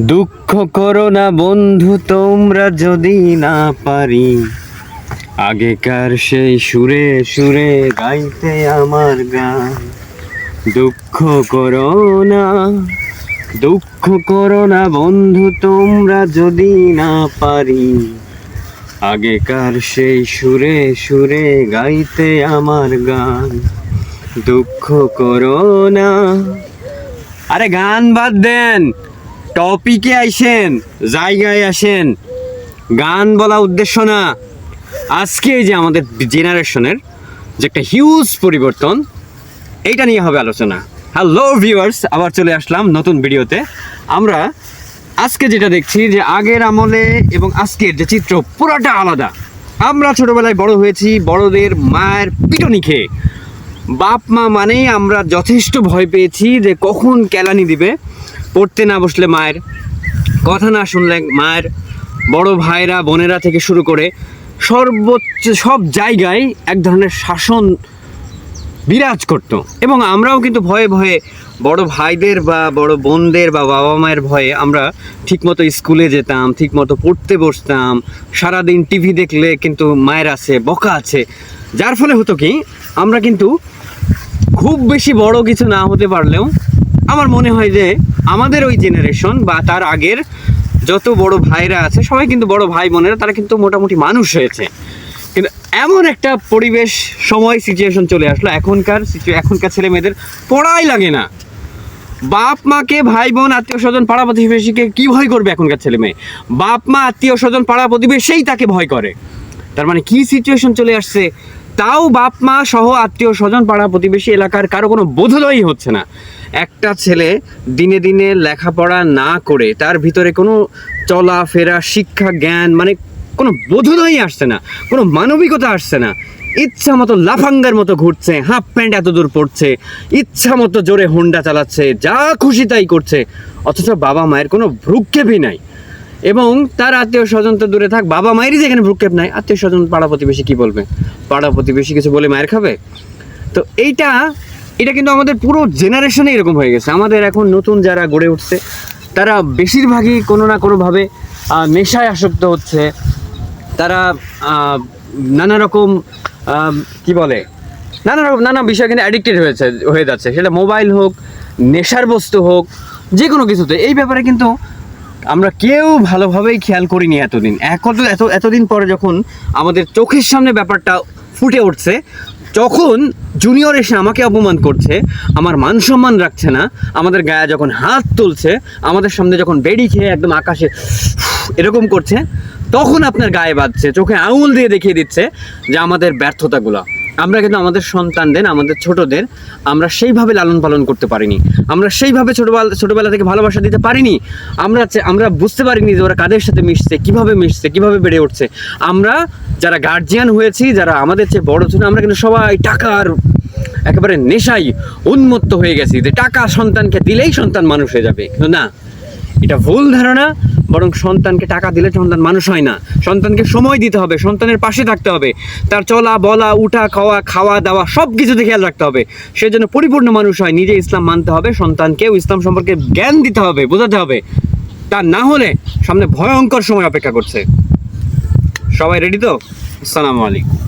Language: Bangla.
দুঃখ করো না বন্ধু, তোমরা যদি না পারি। আগেকার সেই সুরে সুরে গাইতে আমার গান। দুঃখ করো না, দুঃখ করো না বন্ধু, তোমরা যদি না পারি। আগেকার সেই সুরে সুরে গাইতে আমার গান। দুঃখ করো না। আরে গান বাদ দেন। টপিকে আইসেন, জায়গায় আসেন, গান বলা উদ্দেশ্য না। আজকে যে আমাদের জেনারেশনের যে একটা হিউজ পরিবর্তন, এইটা নিয়ে হবে আলোচনা। হ্যালো ভিউয়ার্স আবার চলে আসলাম নতুন ভিডিওতে। আমরা আজকে যেটা দেখছি যে আগের আমলে এবং আজকের যে চিত্র পুরাটা আলাদা। আমরা ছোটবেলায় বড় হয়েছি, বড়দের মায়ের পিটনি খেয়ে। বাপ মা মানেই আমরা যথেষ্ট ভয় পেয়েছি যে কখন কেলানি দিবে। পড়তে না বসলে মায়ের কথা না শুনলে মায়ের বড় ভাইরা, বোনেরা থেকে শুরু করে সর্বোচ্চ সব জায়গায় এক ধরনের শাসন বিরাজ করত। এবং আমরাও কিন্তু ভয়ে ভয়ে বড় ভাইদের বা বড় বোনদের বা বাবা মায়ের ভয়ে আমরা ঠিকমতো স্কুলে যেতাম, ঠিকমতো পড়তে বসতাম, সারাদিন টিভি দেখলে কিন্তু মায়ের আছে, বকা আছে। যার ফলে হতো কি, আমরা কিন্তু খুব বেশি বড় কিছু না হতে পারলেও আমার মনে হয় যে আমাদের ওই জেনারেশন বা তার আগের যত বড় ভাইরা আছে, সবাই কিন্তু বড় ভাই বোনেরা, তারা কিন্তু মোটামুটি মানুষ হয়েছে। কিন্তু এমন একটা পরিবেশ, সময় সিচুয়েশন চলে আসলো। এখনকার এখনকার ছেলে মেয়েদের পড়াই লাগে না। বাপ মাকে ভাই বোন, আত্মীয় স্বজন, পাড়া প্রতিবেশীকে কি ভয় করবে এখনকার ছেলে মেয়ে? বাপ মা, আত্মীয় স্বজন, পাড়া প্রতিবেশীই তাকে ভয় করে। তার মানে কি সিচুয়েশন চলে আসছে? তাও বাপ, মা সহ আত্মীয় স্বজন পাড়া প্রতিবেশী এলাকার কারও কোনো বোধোদয়ই হচ্ছে না। একটা ছেলে দিনে দিনে লেখাপড়া না করে তার ভিতরে কোনো চলাফেরা, শিক্ষা, জ্ঞান মানে কোনো বোধোদয়ই আসছে না, কোনো মানবিকতা আসছে না। ইচ্ছা মতো লাফাঙ্গার মতো ঘুরছে, হাফ প্যান্ট এত দূর পড়ছে, ইচ্ছা মতো জোরে হোন্ডা চালাচ্ছে, যা খুশি তাই করছে, অথচ বাবা মায়ের কোনো ভ্রুক্ষেপই নাই। এবং তার আত্মীয় স্বজন তো দূরে থাক, বাবা মায়েরই যেখানে ভ্রুক্ষেপ নাই, আত্মীয় স্বজন পাড়া প্রতিবেশী কি বলবে? পাড়া প্রতিবেশী কিছু বলে মায়ের খাবে? তো এইটা, এটা কিন্তু আমাদের পুরো জেনারেশনে এরকম হয়ে গেছে। আমাদের এখন নতুন যারা গড়ে উঠছে, তারা বেশিরভাগই কোনো না কোনোভাবে নেশায় আসক্ত হচ্ছে। তারা নানা রকম কি বলে? নানা রকম, নানা বিষয় কিন্তু অ্যাডিক্টেড হয়েছে, হয়ে যাচ্ছে। সেটা মোবাইল হোক, নেশার বস্তু হোক যে কোনো কিছুতে। এই ব্যাপারে কিন্তু আমরা কেউ ভালোভাবেই খেয়াল করিনি এতদিন। এখন এত এতদিন পরে যখন আমাদের চোখের সামনে ব্যাপারটা ফুটে উঠছে যখন জুনিয়র এসে আমাকে অপমান করছে, আমার মান সম্মান রাখছে না, আমাদের গায়ে যখন হাত তুলছে, আমাদের সামনে যখন বেড়ি খেয়ে একদম আকাশে এরকম করছে, তখন আপনার গায়ে বাঁধছে, চোখে আঙুল দিয়ে দেখিয়ে দিচ্ছে যে আমাদের ব্যর্থতাগুলো। আমরা কিন্তু আমাদের সন্তানদের, আমাদের ছোটদের, আমরা সেইভাবে লালন পালন করতে পারিনি। আমরা সেইভাবে ছোটবেলা ছোটবেলা থেকে ভালোবাসা দিতে পারিনি। আমরা আমরা বুঝতে পারিনি যে ওরা কাদের সাথে মিশছে, কীভাবে মিশছে, কীভাবে বেড়ে উঠছে। আমরা যারা গার্জিয়ান হয়েছি, যারা আমাদের চেয়ে বড় ছিল আমরা কিন্তু সবাই টাকার একেবারে নেশাই উন্মত্ত হয়ে গেছি যে টাকা সন্তানকে দিলেই সন্তান মানুষ হয়ে যাবে, না? এটা ভুল ধারণা, বরং সন্তানকে টাকা দিলে সন্তান মানুষ হয় না। সন্তানকে সময় দিতে হবে, সন্তানের পাশে থাকতে হবে। তার চলা, বলা, উঠা, খাওয়া খাওয়া, দাওয়া সব কিছুতে খেয়াল রাখতে হবে। সে যেন পরিপূর্ণ মানুষ হয়, নিজে ইসলাম মানতে হবে, সন্তানকেও ইসলাম সম্পর্কে জ্ঞান দিতে হবে, বোঝাতে হবে। তা না হলে সামনে ভয়ঙ্কর সময় অপেক্ষা করছে। সবাই রেডি তো? আসসালামু আলাইকুম।